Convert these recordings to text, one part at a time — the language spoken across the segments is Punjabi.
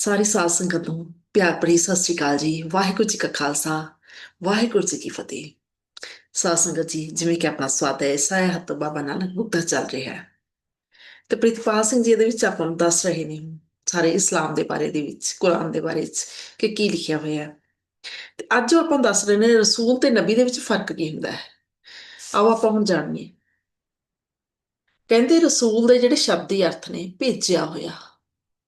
ਸਾਰੀ ਸਾਧ ਸੰਗਤ ਨੂੰ ਪਿਆਰ ਭਰੀ ਸਤਿ ਸ਼੍ਰੀ ਅਕਾਲ ਜੀ, ਵਾਹਿਗੁਰੂ ਜੀ ਕਾ ਖਾਲਸਾ, ਵਾਹਿਗੁਰੂ ਜੀ ਕੀ ਫਤਿਹ। ਸਾਧ ਸੰਗਤ ਜੀ, ਜਿਵੇਂ ਕਿ ਆਪਣਾ ਸਵਾਦ ਹੈ ਸਾਇਆ ਹੱਥ ਬਾਬਾ ਨਾਨਕ ਗੁਪਤਾ ਚੱਲ ਰਿਹਾ ਹੈ। ਤੇ ਪ੍ਰਿਤਪਾਲ ਸਿੰਘ ਜੀ, ਇਹਦੇ ਵਿੱਚ ਆਪਾਂ ਨੂੰ ਦੱਸ ਰਹੇ ਨੇ ਸਾਰੇ ਇਸਲਾਮ ਦੇ ਬਾਰੇ ਦੇ ਵਿੱਚ, ਕੁਰਾਨ ਦੇ ਬਾਰੇ ਵਿੱਚ ਕਿ ਕੀ ਲਿਖਿਆ ਹੋਇਆ ਹੈ। ਤੇ ਅੱਜ ਉਹ ਆਪਾਂ ਦੱਸ ਰਹੇ ਨੇ ਰਸੂਲ ਤੇ ਨਬੀ ਦੇ ਵਿੱਚ ਫ਼ਰਕ ਕੀ ਹੁੰਦਾ ਹੈ। ਆਓ ਆਪਾਂ ਹੁਣ ਜਾਣੀਏ। ਕਹਿੰਦੇ ਰਸੂਲ ਦੇ ਜਿਹੜੇ ਸ਼ਬਦੀ ਅਰਥ ਨੇ, ਭੇਜਿਆ ਹੋਇਆ।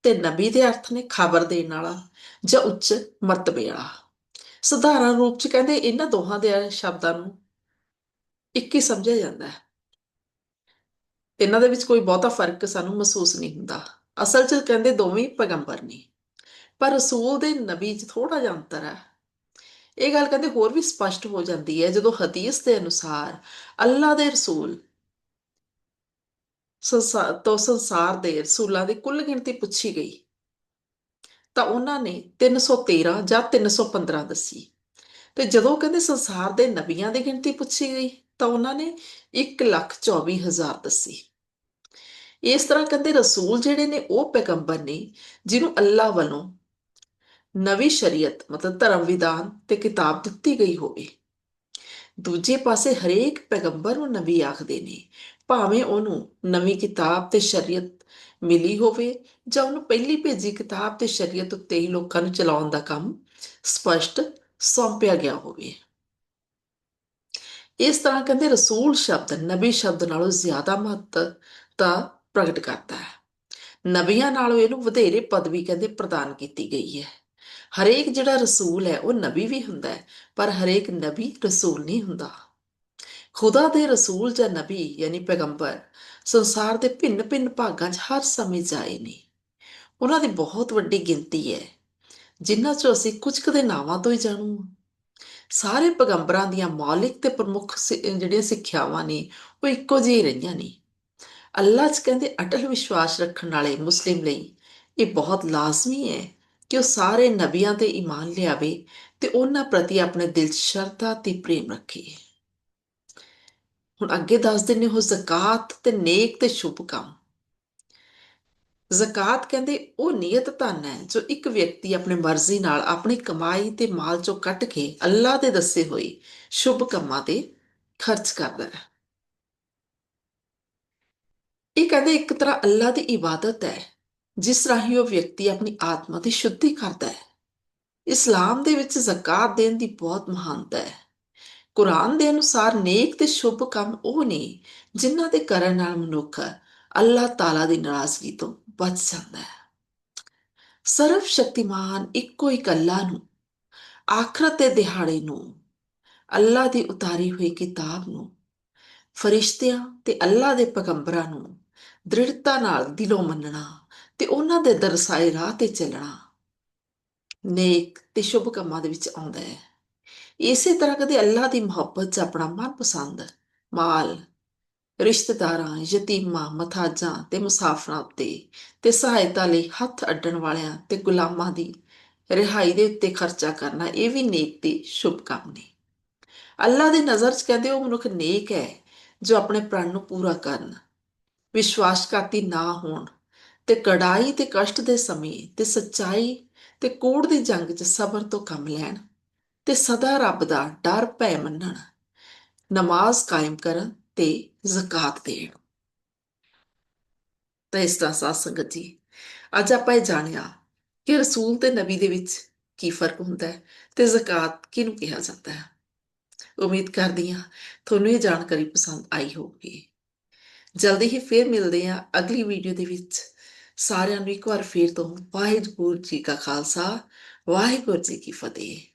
ਤੇ ਨਬੀ ਦੇ ਅਰਥ ਨੇ ਖਬਰ ਦੇਣ ਵਾਲਾ ਜਾਂ ਉੱਚ ਮਰਤਬੇ ਵਾਲਾ। ਸਧਾਰਨ ਰੂਪ ਚ ਕਹਿੰਦੇ ਇਹਨਾਂ ਦੋਹਾਂ ਦੇ ਸ਼ਬਦਾਂ ਨੂੰ ਇੱਕ ਹੀ ਸਮਝਿਆ ਜਾਂਦਾ ਹੈ। ਇਹਨਾਂ ਦੇ ਵਿੱਚ ਕੋਈ ਬਹੁਤਾ ਫ਼ਰਕ ਸਾਨੂੰ ਮਹਿਸੂਸ ਨਹੀਂ ਹੁੰਦਾ। ਅਸਲ 'ਚ ਕਹਿੰਦੇ ਦੋਵੇਂ ਪੈਗੰਬਰ ਨੇ। ਪਰ ਰਸੂਲ ਦੇ ਨਬੀ 'ਚ ਥੋੜਾ ਜਿਹਾ ਅੰਤਰ ਹੈ। ਇਹ ਗੱਲ ਕਹਿੰਦੇ ਹੋਰ ਵੀ ਸਪਸ਼ਟ ਹੋ ਜਾਂਦੀ ਹੈ ਜਦੋਂ ਹਦੀਸ ਦੇ ਅਨੁਸਾਰ ਅੱਲਾ ਦੇ ਰਸੂਲ ਸੰਸਾਰ ਤੋਂ ਸੰਸਾਰ ਦੇ ਰਸੂਲਾਂ ਦੀ ਕੁੱਲ ਗਿਣਤੀ ਪੁੱਛੀ ਗਈ। ਤਾਂ ਉਹਨਾਂ ਨੇ 313 ਜਾਂ 315 ਦੱਸੀ। ਤੇ ਜਦੋਂ ਕਹਿੰਦੇ ਸੰਸਾਰ ਦੇ ਨਬੀਆਂ ਦੀ ਗਿਣਤੀ ਪੁੱਛੀ ਗਈ, ਤਾਂ ਉਹਨਾਂ ਨੇ 124000 ਦੱਸੀ। ਇਸ ਤਰ੍ਹਾਂ ਕਹਿੰਦੇ ਰਸੂਲ ਜਿਹੜੇ ਨੇ, ਉਹ ਪੈਗੰਬਰ ਨੇ, ਜਿਹਨੂੰ ਅੱਲਾਹ ਵੱਲੋਂ ਨਵੀਂ ਸ਼ਰੀਅਤ, ਮਤਲਬ ਧਰਮ ਵਿਧਾਨ ਤੇ ਕਿਤਾਬ ਦਿੱਤੀ ਗਈ ਹੋਵੇ। ਦੂਜੇ ਪਾਸੇ ਹਰੇਕ ਪੈਗੰਬਰ ਨੂੰ ਨਬੀ ਆਖਦੇ ਨੇ ਭਾਵੇਂ ਉਹਨੂੰ ਨਵੀਂ ਕਿਤਾਬ ਤੇ ਸ਼ਰੀਅਤ ਮਿਲੀ ਹੋਵੇ ਜਾਂ ਉਹਨੂੰ ਪਹਿਲੀ ਭੇਜੀ ਕਿਤਾਬ ਤੇ ਸ਼ਰੀਅਤ ਉੱਤੇ ਹੀ ਲੋਕਾਂ ਨੂੰ ਚਲਾਉਣ ਦਾ ਕੰਮ ਸਪਸ਼ਟ ਸੌਂਪਿਆ ਗਿਆ ਹੋਵੇ। ਇਸ ਤਰ੍ਹਾਂ ਕਹਿੰਦੇ ਰਸੂਲ ਸ਼ਬਦ ਨਬੀ ਸ਼ਬਦ ਨਾਲੋਂ ਜ਼ਿਆਦਾ ਮਹੱਤਤਾ ਪ੍ਰਗਟ ਕਰਦਾ ਹੈ। ਨਬੀਆਂ ਨਾਲੋਂ ਇਹਨੂੰ ਵਧੇਰੇ ਪਦਵੀ ਕਹਿੰਦੇ ਪ੍ਰਦਾਨ ਕੀਤੀ ਗਈ ਹੈ। ਹਰੇਕ ਜਿਹੜਾ ਰਸੂਲ ਹੈ ਉਹ ਨਬੀ ਵੀ ਹੁੰਦਾ ਹੈ, ਪਰ ਹਰੇਕ ਨਬੀ ਰਸੂਲ ਨਹੀਂ ਹੁੰਦਾ। ਖੁਦਾ ਦੇ ਰਸੂਲ ਜਾਂ ਨਬੀ, ਯਾਨੀ ਪੈਗੰਬਰ, ਸੰਸਾਰ ਦੇ ਭਿੰਨ-ਭਿੰਨ ਭਾਗਾਂ 'ਚ ਹਰ ਸਮੇਂ ਜਾਏ ਨੇ। ਉਹਨਾਂ ਦੀ ਬਹੁਤ ਵੱਡੀ ਗਿਣਤੀ ਹੈ, ਜਿਨ੍ਹਾਂ 'ਚੋਂ ਅਸੀਂ ਕੁਝ ਕਦੇ ਨਾਵਾਂ ਤੋਂ ਹੀ ਜਾਣੂ ਸਾਰੇ ਪੈਗੰਬਰਾਂ ਦੀਆਂ ਮੌਲਿਕ ਤੇ ਪ੍ਰਮੁੱਖ ਜਿਹੜੀਆਂ ਸਿੱਖਿਆਵਾਂ ਨੇ, ਉਹ ਇੱਕੋ ਜਿਹੀ ਰਹੀਆਂ ਨੇ। ਅੱਲਾਹ 'ਚ ਕਹਿੰਦੇ ਅਟਲ ਵਿਸ਼ਵਾਸ ਰੱਖਣ ਵਾਲੇ ਮੁਸਲਿਮ ਲਈ ਇਹ ਬਹੁਤ ਲਾਜ਼ਮੀ ਹੈ ਕਿ ਉਹ ਸਾਰੇ ਨਬੀਆਂ ਤੇ ਈਮਾਨ ਲਿਆਵੇ ਤੇ ਉਹਨਾਂ ਪ੍ਰਤੀ ਆਪਣੇ ਦਿਲ 'ਚ ਸ਼ਰਧਾ ਤੇ ਪ੍ਰੇਮ ਰੱਖੇ। ਹੁਣ ਅੱਗੇ ਦੱਸ ਦਿੰਨੇ ਉਹ ਜ਼ਕਾਤ ਤੇ ਨੇਕ ਤੇ ਸ਼ੁਭ ਕੰਮ। ਜ਼ਕਾਤ ਕਹਿੰਦੇ ਉਹ ਨੀਅਤ ਧਨ ਹੈ ਜੋ ਇੱਕ ਵਿਅਕਤੀ ਆਪਣੇ ਮਰਜ਼ੀ ਨਾਲ ਆਪਣੀ ਕਮਾਈ ਤੇ ਮਾਲ ਚੋਂ ਕੱਟ ਕੇ ਅੱਲਾ ਦੇ ਦੱਸੇ ਹੋਏ ਸ਼ੁਭ ਕੰਮਾਂ ਤੇ ਖਰਚ ਕਰਦਾ ਹੈ। ਇਹ ਕਹਿੰਦੇ ਇੱਕ ਤਰ੍ਹਾਂ ਅੱਲਾ ਦੀ ਇਬਾਦਤ ਹੈ, ਜਿਸ ਰਾਹੀਂ ਉਹ ਵਿਅਕਤੀ ਆਪਣੀ ਆਤਮਾ ਦੀ ਸ਼ੁੱਧੀ ਕਰਦਾ ਹੈ। ਇਸਲਾਮ ਦੇ ਵਿੱਚ ਜ਼ਕਾਤ ਦੇਣ ਦੀ ਬਹੁਤ ਮਹਾਨਤਾ ਹੈ। ਕੁਰਾਨ ਦੇ ਅਨੁਸਾਰ ਨੇਕ ਤੇ ਸ਼ੁਭ ਕੰਮ ਉਹ ਨੇ ਜਿਨ੍ਹਾਂ ਦੇ ਕਰਨ ਨਾਲ ਮਨੁੱਖ ਅੱਲਾਹ ਤਾਲਾ ਦੀ ਨਾਰਾਜ਼ਗੀ ਤੋਂ ਬਚ ਜਾਂਦਾ ਹੈ। ਸਰਵ ਸ਼ਕਤੀਮਾਨ ਇੱਕੋ ਇੱਕ ਅੱਲਾਹ ਨੂੰ, ਆਖਰਤ ਦੇ ਦਿਹਾੜੇ ਨੂੰ, ਅੱਲਾਹ ਦੀ ਉਤਾਰੀ ਹੋਈ ਕਿਤਾਬ ਨੂੰ, ਫਰਿਸ਼ਤਿਆਂ ਤੇ ਅੱਲਾਹ ਦੇ ਪੈਗੰਬਰਾਂ ਨੂੰ ਦ੍ਰਿੜਤਾ ਨਾਲ ਦਿਲੋਂ ਮੰਨਣਾ ਤੇ ਉਹਨਾਂ ਦੇ ਦਰਸਾਏ ਰਾਹ ਤੇ ਚੱਲਣਾ ਨੇਕ ਤੇ ਸ਼ੁਭ ਕੰਮਾਂ ਦੇ ਵਿੱਚ ਆਉਂਦਾ ਹੈ। ਇਸੇ ਤਰ੍ਹਾਂ ਕਦੇ ਅੱਲਾਹ ਦੀ ਮੁਹੱਬਤ 'ਚ ਆਪਣਾ ਮਨਪਸੰਦ ਮਾਲ, ਰਿਸ਼ਤੇਦਾਰਾਂ, ਯਤੀਮਾਂ, ਮਥਾਜਾਂ ਤੇ ਮੁਸਾਫਰਾਂ ਉੱਤੇ ਤੇ ਸਹਾਇਤਾ ਲਈ ਹੱਥ ਅੱਡਣ ਵਾਲਿਆਂ ਤੇ ਗੁਲਾਮਾਂ ਦੀ ਰਿਹਾਈ ਦੇ ਉੱਤੇ ਖਰਚਾ ਕਰਨਾ ਇਹ ਵੀ ਨੇਕ ਤੇ ਸ਼ੁਭ ਕੰਮ ਨੇ। ਅੱਲਾਹ ਦੀ ਨਜ਼ਰ 'ਚ ਕਹਿੰਦੇ ਉਹ ਮਨੁੱਖ ਨੇਕ ਹੈ ਜੋ ਆਪਣੇ ਪ੍ਰਣ ਨੂੰ ਪੂਰਾ ਕਰਨ, ਵਿਸ਼ਵਾਸਘਾਤੀ ਨਾ ਹੋਣ ਤੇ ਕੜਾਈ ਤੇ ਕਸ਼ਟ ਦੇ ਸਮੇਂ ਤੇ ਸੱਚਾਈ ਤੇ ਕੋੜ ਦੀ ਜੰਗ 'ਚ ਸਬਰ ਤੋਂ ਕੰਮ ਲੈਣ। ਤੇ ਸਦਾ ਰੱਬ ਦਾ ਡਰ ਭੈ ਮੰਨਣ, ਨਮਾਜ਼ ਕਾਇਮ ਕਰਨ ਤੇ ਜ਼ਕਾਤ ਦੇਣ। ਤਾਂ ਇਸ ਤਰ੍ਹਾਂ ਸਾਧ ਸੰਗਤ ਜੀ, ਅੱਜ ਆਪਾਂ ਇਹ ਜਾਣਿਆ ਕਿ ਰਸੂਲ ਤੇ ਨਬੀ ਦੇ ਵਿੱਚ ਕੀ ਫ਼ਰਕ ਹੁੰਦਾ ਹੈ ਤੇ ਜ਼ਕਾਤ ਕਿਹਨੂੰ ਕਿਹਾ ਜਾਂਦਾ ਹੈ। ਉਮੀਦ ਕਰਦੀ ਹਾਂ ਤੁਹਾਨੂੰ ਇਹ ਜਾਣਕਾਰੀ ਪਸੰਦ ਆਈ ਹੋਵੇਗੀ। ਜਲਦੀ ਹੀ ਫੇਰ ਮਿਲਦੇ ਹਾਂ ਅਗਲੀ ਵੀਡੀਓ ਦੇ ਵਿੱਚ। ਸਾਰਿਆਂ ਨੂੰ ਇੱਕ ਵਾਰ ਫੇਰ ਤੋਂ ਵਾਹਿਗੁਰੂ ਜੀ ਕਾ ਖਾਲਸਾ, ਵਾਹਿਗੁਰੂ ਜੀ ਕੀ ਫਤਿਹ।